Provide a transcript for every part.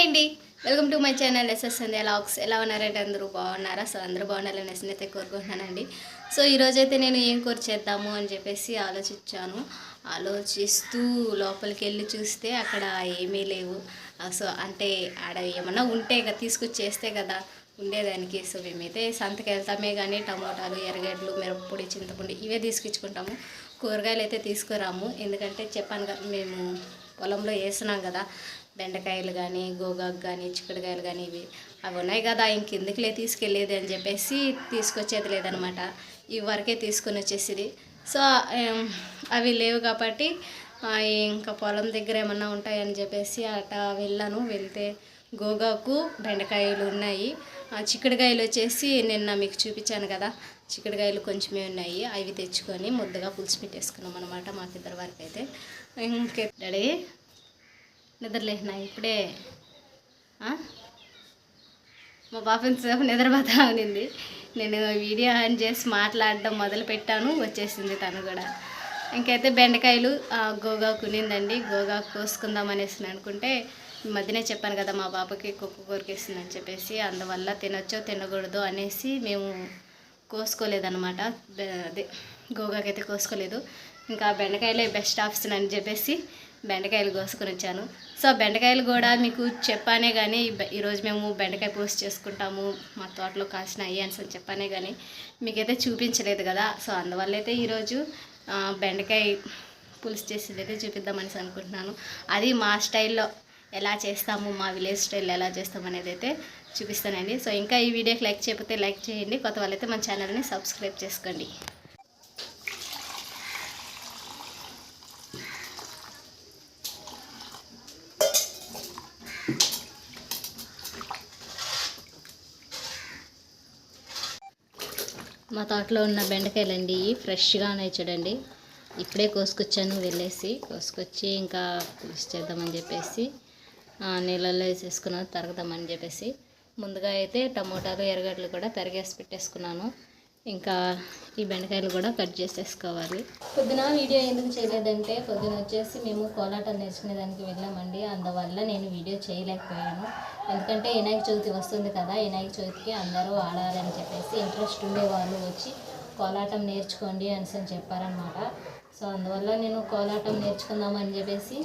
Hi అండి welcome to my channel SS అండి లాక్స్ ఎలా ఉన్నారంటే అందరూ? బాగున్నారా? సో అందరూ బాగుండాలని అయితే కోరుకుంటున్నానండి. సో ఈరోజైతే నేను ఏం కూర చేద్దాము అని చెప్పేసి ఆలోచించాను. ఆలోచిస్తూ లోపలికి వెళ్ళి చూస్తే అక్కడ ఏమీ లేవు. సో అంటే ఆడ ఏమన్నా ఉంటే కదా తీసుకొచ్చేస్తే కదా ఉండేదానికి. సో మేమైతే సంతకి వెళ్తామే కానీ టమోటాలు ఎర్రగడ్డలు మిరప్పొడి చింతపండు ఇవే తీసుకొచ్చుకుంటాము. కూరగాయలు అయితే తీసుకురాము. ఎందుకంటే చెప్పాను కదా మేము పొలంలో వేస్తున్నాం కదా బెండకాయలు కానీ గోగాకు కానీ చిక్కుడుకాయలు కానీ ఇవి అవి ఉన్నాయి కదా ఇంకెందుకులే తీసుకెళ్ళేది అని చెప్పేసి తీసుకొచ్చేది లేదనమాట. ఇవి వరకే తీసుకొని వచ్చేసేది. సో అవి లేవు కాబట్టి ఇంకా పొలం దగ్గర ఏమన్నా ఉంటాయని చెప్పేసి అట వెళ్ళాను. వెళ్తే గోగాకు బెండకాయలు ఉన్నాయి. ఆ, చిక్కుడుకాయలు వచ్చేసి నిన్న మీకు చూపించాను కదా చిక్కుడుకాయలు కొంచెమే ఉన్నాయి. అవి తెచ్చుకొని ముద్దగా పులుసు పెట్టేసుకున్నాం అనమాట మాకిద్దరి వరకు అయితే ఇంకే డాడీ నిద్రలేసిన ఇప్పుడే మా పాప సేపు నిద్రపోతా ఉన్నింది నేను వీడియో ఆన్ చేసి మాట్లాడడం మొదలు పెట్టాను వచ్చేసింది తను కూడా. ఇంకైతే బెండకాయలు గోగాకు ఉన్నిందండి. గోగాకు కోసుకుందాం అనేసి అనుకుంటే ఈ మధ్యనే చెప్పాను కదా మా పాపకి కుక్క కొరికేసిందని చెప్పేసి అందువల్ల తినొచ్చో తినకూడదు అనేసి మేము కోసుకోలేదన్నమాట. అదే గోగాకైతే కోసుకోలేదు. ఇంకా బెండకాయలే బెస్ట్ ఆప్షన్ అని చెప్పేసి బెండకాయలు కోసుకొని వచ్చాను సో బెండకాయలు కూడా మీకు చెప్పానే కానీ ఈరోజు మేము బెండకాయ పులుసు చేసుకుంటాము మా తోటలో కాసిన అయ్యాన్స్ అని చెప్పానే కానీ మీకైతే చూపించలేదు కదా. సో అందువల్ల అయితే ఈరోజు బెండకాయ పులుసు చేసేది అయితే చూపిద్దామని అనుకుంటున్నాను. అది మా స్టైల్లో ఎలా చేస్తాము మా విలేజ్ స్టైల్లో ఎలా చేస్తాం అనేది అయితే చూపిస్తానండి. సో ఇంకా ఈ వీడియోకి లైక్ చేయకపోతే లైక్ చేయండి. కొత్త వాళ్ళైతే మన ఛానల్ని సబ్స్క్రైబ్ చేసుకోండి. మా తోటలో ఉన్న బెండకాయలండి ఇవి ఫ్రెష్గానే చూడండి. ఇప్పుడే కోసుకొచ్చాను వెళ్ళేసి కోసుకొచ్చి ఇంకా పులుసు చేద్దామని చెప్పేసి నీళ్ళల్లో వేసేసుకున్నాను తరగదామని చెప్పేసి. ముందుగా అయితే టమోటాలు ఎర్రగడ్డలు కూడా తరిగేసి పెట్టేసుకున్నాను. ఇంకా ఈ బెండకాయలు కూడా కట్ చేసేసుకోవాలి. పొద్దున వీడియో ఎందుకు చేయలేదంటే పొద్దున వచ్చేసి మేము కోలాటం నేర్చుకునేదానికి వెళ్ళామండి. అందువల్ల నేను వీడియో చేయలేకపోయాను. ఎందుకంటే వినాయక చవితి వస్తుంది కదా వినాయక చవితికి అందరూ ఆడాలని చెప్పేసి ఇంట్రెస్ట్ ఉండే వాళ్ళు వచ్చి కోలాటం నేర్చుకోండి అనేసి అని చెప్పారనమాట సో అందువల్ల నేను కోలాటం నేర్చుకుందామని చెప్పేసి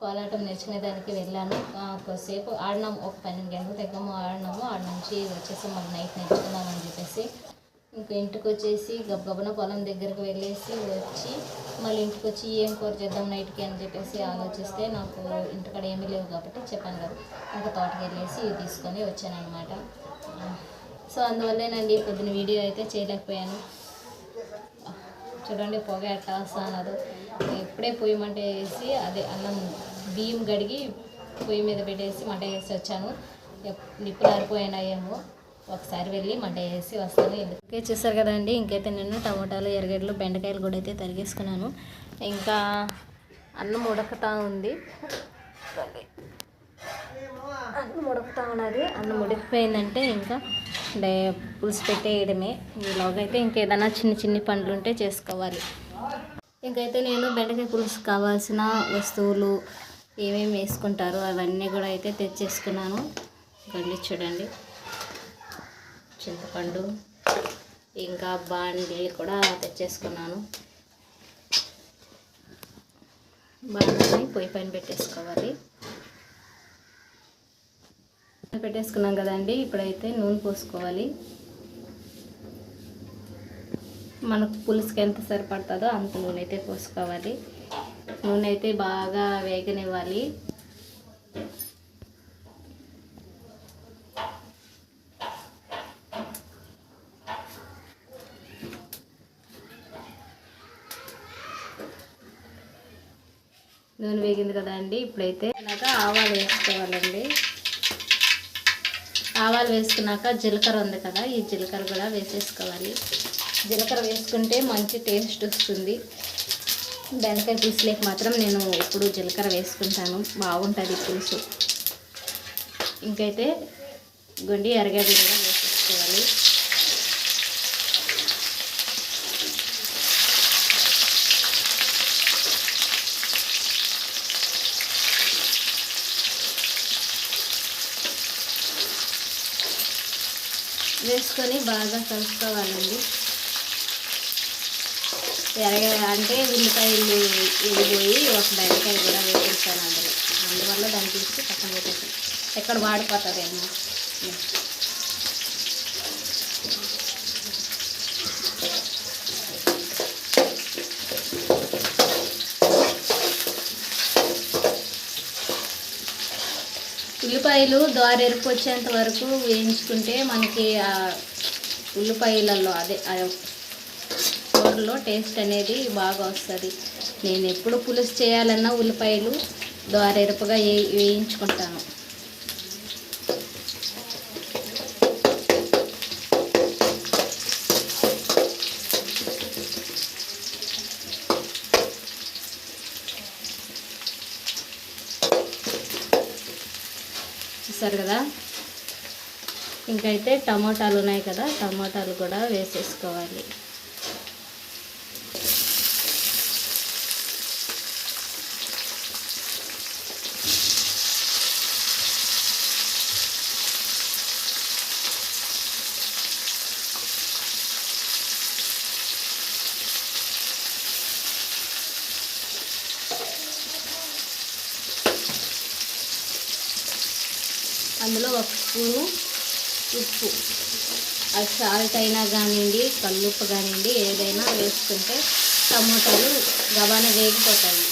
కోలాటం నేర్చుకునేదానికి వెళ్ళాను. కొద్దిసేపు ఆడినాము ఒక పన్నెండు గంటల దగ్గర ఆడినాము. ఆడ నుంచి వచ్చేసి మనం నైట్ నేర్చుకుందామని చెప్పేసి ఇంకా ఇంటికి వచ్చేసి గబగబన పొలం దగ్గరికి వెళ్ళేసి వచ్చి మళ్ళీ ఇంటికి వచ్చి ఏం కూర చేద్దాం నైట్కి అని చెప్పేసి ఆలోచిస్తే నాకు ఇంటికాడ ఏమీ లేవు కాబట్టి చెప్పాను కదా. ఇంకా తోటకి వెళ్ళేసి ఇవి తీసుకొని వచ్చానమాట సో అందువల్లేనండి పొద్దున వీడియో అయితే చేయలేకపోయాను. చూడండి పొగ ఎట్లా వస్తున్నారు ఇప్పుడే పొయ్యి మంట వేసి అదే అన్నం బియ్యం గడిగి పొయ్యి మీద పెట్టేసి మంట వేసి వచ్చాను. నిప్పులు ఆరిపోయినాయేమో. ఒకసారి వెళ్ళి మంట వేసి వస్తాను. ఓకే చూసారు కదండి ఇంకైతే నేను టమాటాలు ఎర్రగడ్డలు బెండకాయలు కూడా అయితే తరిగేసుకున్నాను. ఇంకా అన్నం ఉడకతా ఉంది. అన్నం ఉడకతా ఉన్నది. అన్నం ఉడికిపోయిందంటే ఇంకా డే పులుసు పెట్టేయడమే. ఈలోగా అయితే ఇంకేదైనా చిన్న చిన్ని పనులు ఉంటే చేసుకోవాలి. ఇంకైతే నేను బెండకాయ పులుసు కావాల్సిన వస్తువులు ఏమేమి వేసుకుంటారో అవన్నీ కూడా అయితే తెచ్చేసుకున్నాను. గండి చూడండి. చింతపండు ఇంకా బాండీలు కూడా తెచ్చేసుకున్నాను. బాండీని పొయ్యి పైన పెట్టేసుకోవాలి. పెట్టేసుకున్నాం కదండి ఇప్పుడైతే నూనె పోసుకోవాలి. మనకు పులుసుకి ఎంత సరిపడుతుందో అంత నూనె అయితే పోసుకోవాలి. నూనె అయితే బాగా వేగనివ్వాలి. నూనె ఇప్పుడైతే ఇలాగా ఆవాలు వేసుకోవాలండి. ఆవాలు వేసుకున్నాక జీలకర్ర ఉంది కదా ఈ జీలకర్ర కూడా వేసేసుకోవాలి. జీలకర్ర వేసుకుంటే మంచి టేస్ట్ వస్తుంది. బెండకాయ పులుసులోకి మాత్రం నేను ఇప్పుడు జీలకర్ర వేసుకుంటాను బాగుంటుంది పులుసు. ఇంకైతే గుండి ఎరగడ్డ కూడా వేసేసుకోవాలి వేసుకొని బాగా కలుపుకోవాలండి. ఎరగ అంటే ఉల్లిపాయలు ఇరిగిపోయి ఒక బెండకాయ కూడా వేసేసాను అందులో. అందువల్ల దాన్ని తీసి పక్కన పెట్టేసాను ఎక్కడ వాడిపోతుందేమో ఉల్లిపాయలు ఎరుపు వచ్చేంత వరకు వేయించుకుంటే మనకి ఆ ఉల్లిపాయలలో అదే ఆ కూరలో టేస్ట్ అనేది బాగా వస్తుంది. నేను ఎప్పుడు పులుసు చేయాలన్నా ఉల్లిపాయలు ఎరుపుగా వే వేయించుకుంటాను. చూసారు కదా. ఇంకైతే టమోటాలు ఉన్నాయి కదా టమోటాలు కూడా వేసేసుకోవాలి అందులో ఒక స్పూను ఉప్పు. అది సాల్ట్ అయినా కానివ్వండి కల్లుప్పు కానివ్వండి ఏదైనా వేసుకుంటే టమోటాలు గబాన వేగిపోతాయి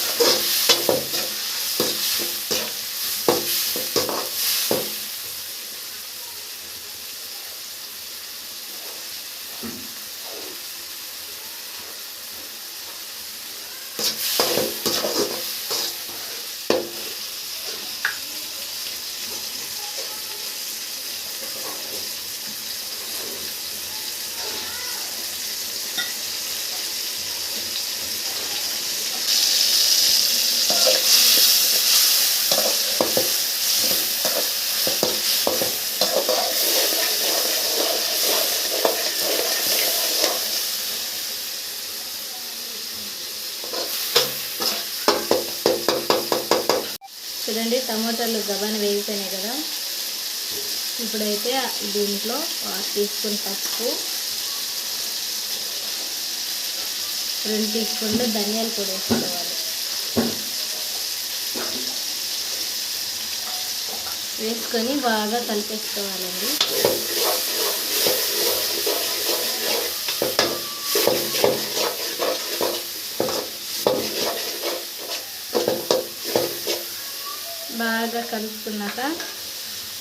చూడండి టమాటాలు గబాన వేగిపోయినాయి కదా. ఇప్పుడైతే దీంట్లో టీ స్పూన్ పసుపు రెండు టీ స్పూన్లు ధనియాలు పొడి వేసుకోవాలి. వేసుకొని బాగా కలిపేసుకోవాలండి బాగా కలుపుకున్నాక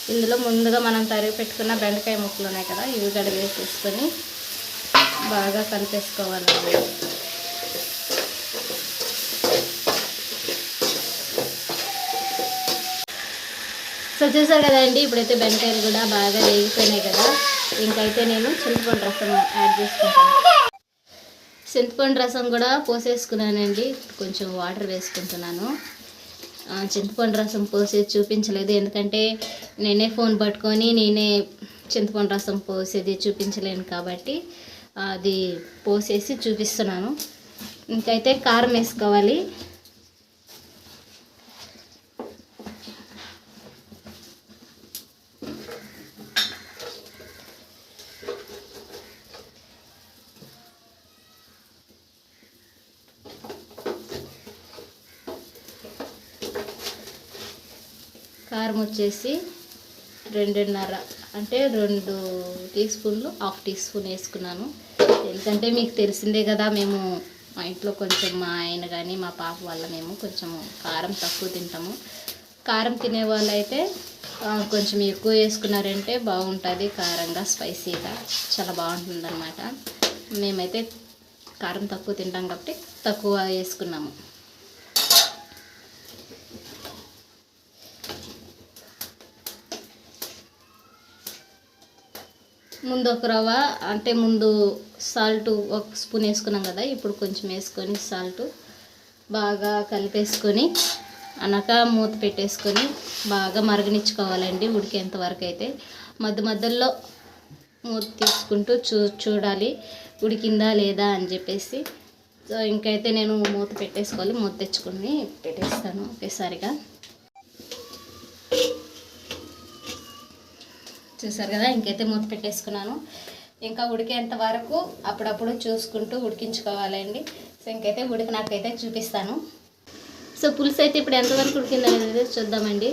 ఇందులో ముందుగా మనం తరిగి పెట్టుకున్న బెండకాయ ముక్కలు ఉన్నాయి కదా ఇవి కూడా వేసేసుకొని బాగా కలిపేసుకోవాలండి సో చూసారు కదండి ఇప్పుడైతే బెండకాయలు కూడా బాగా వేగిపోయినాయి కదా. ఇంకైతే నేను చింతపండు రసం యాడ్ చేసుకుంటాను. చింతపండు రసం కూడా పోసేసుకున్నానండి కొంచెం వాటర్ వేసుకుంటున్నాను. చింతపండు రసం పోసి చూపించలేదు. ఎందుకంటే నేనే ఫోన్ పట్టుకొని నేనే చింతపండు రసం పోసేది చూపించలేను కాబట్టి అది పోసేసి చూపిస్తున్నాను. ఇంకైతే కారం వేసుకోవాలి. కారం వచ్చేసి రెండున్నర. అంటే రెండు టీ స్పూన్లు హాఫ్ టీ స్పూన్ వేసుకున్నాను. ఎందుకంటే మీకు తెలిసిందే కదా మేము మా ఇంట్లో కొంచెం మా ఆయన కానీ మా పాప వల్ల మేము కొంచెం కారం తక్కువ తింటాము. కారం తినే వాళ్ళైతే కొంచెం ఎక్కువ వేసుకున్నారంటే బాగుంటుంది కారంగా స్పైసీగా. చాలా బాగుంటుంది అనమాట మేమైతే కారం తక్కువ తింటాం కాబట్టి తక్కువ వేసుకున్నాము. ముందు ఒక రవ్వ అంటే ముందు సాల్ట్ ఒక స్పూన్ వేసుకున్నాం కదా ఇప్పుడు కొంచెం వేసుకొని సాల్ట్ బాగా కలిపేసుకొని అనక మూత పెట్టేసుకొని బాగా మరగనిచ్చుకోవాలండి ఉడికేంత వరకు అయితే. మధ్య మధ్యలో మూత తీసుకుంటూ చూ చూడాలి ఉడికిందా లేదా అని చెప్పేసి. సో ఇంకైతే నేను మూత పెట్టేసుకోవాలి మూత తెచ్చుకొని పెట్టేస్తాను ఒకేసారిగా. చూసారు కదా ఇంకైతే మూత పెట్టేసుకున్నాను. ఇంకా ఉడికేంత వరకు అప్పుడప్పుడు చూసుకుంటూ ఉడికించుకోవాలండి. సో ఇంకైతే ఉడికి నాకైతే చూపిస్తాను. సో పులుసు అయితే ఇప్పుడు ఎంతవరకు ఉడికిందనేది చూద్దామండి.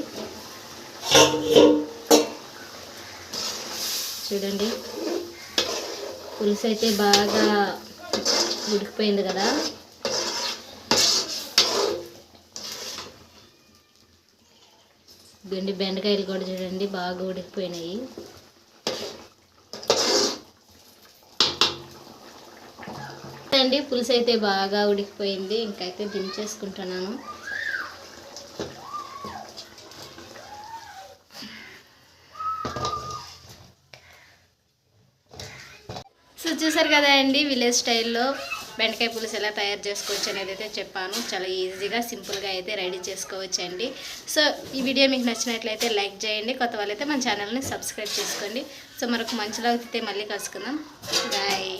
చూడండి. పులుసు అయితే బాగా ఉడికిపోయింది కదా. గండి బెండకాయలు కూడా చూడండి బాగా ఉడికిపోయినాయి. అండి పులుసు అయితే బాగా ఉడికిపోయింది. ఇంకైతే దించేసుకుంటున్నాను. సో చూసారు కదా అండి విలేజ్ స్టైల్లో బెండకాయ పులుసు ఎలా తయారు చేసుకోవచ్చు అనేది అయితే చెప్పాను. చాలా ఈజీగా సింపుల్గా అయితే రెడీ చేసుకోవచ్చు అండి సో ఈ వీడియో మీకు నచ్చినట్లయితే లైక్ చేయండి. కొత్త వాళ్ళైతే మన ఛానల్ని సబ్స్క్రైబ్ చేసుకోండి. సో మరొక మంచిలో అయితే మళ్ళీ కలుసుకుందాం. బాయ్.